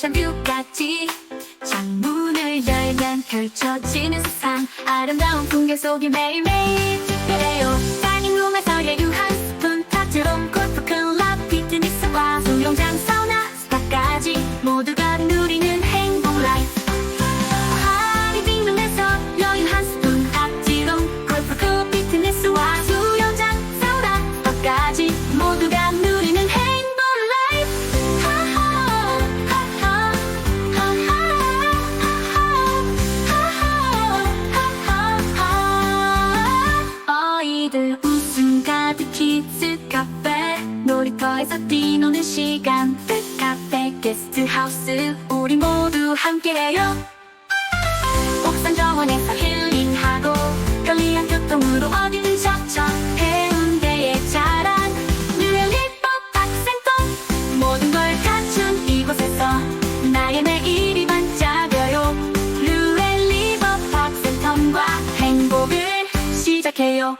오션 뷰까지 창문을 열면 펼쳐지는 세상. 아름다운 풍경 속이 매일매일 그래요. 다닝룸에서 예유 한 스푼 타트롬 골프 클럽 피트니스와 수영장 사우나 스파까지 모두 웃음 가득 키즈 카페 놀이터에서 뛰노는 시간. 카페 게스트하우스 우리 모두 함께해요. 옥산 정원에서 힐링하고 편리한 교통으로 어디든 척척 해운대의 자랑. 뉴엘리법 박센터 모든 걸 갖춘 이곳에서 나의 내일이 반짝여요. 뉴엘리법 박센터과 행복을 시작해요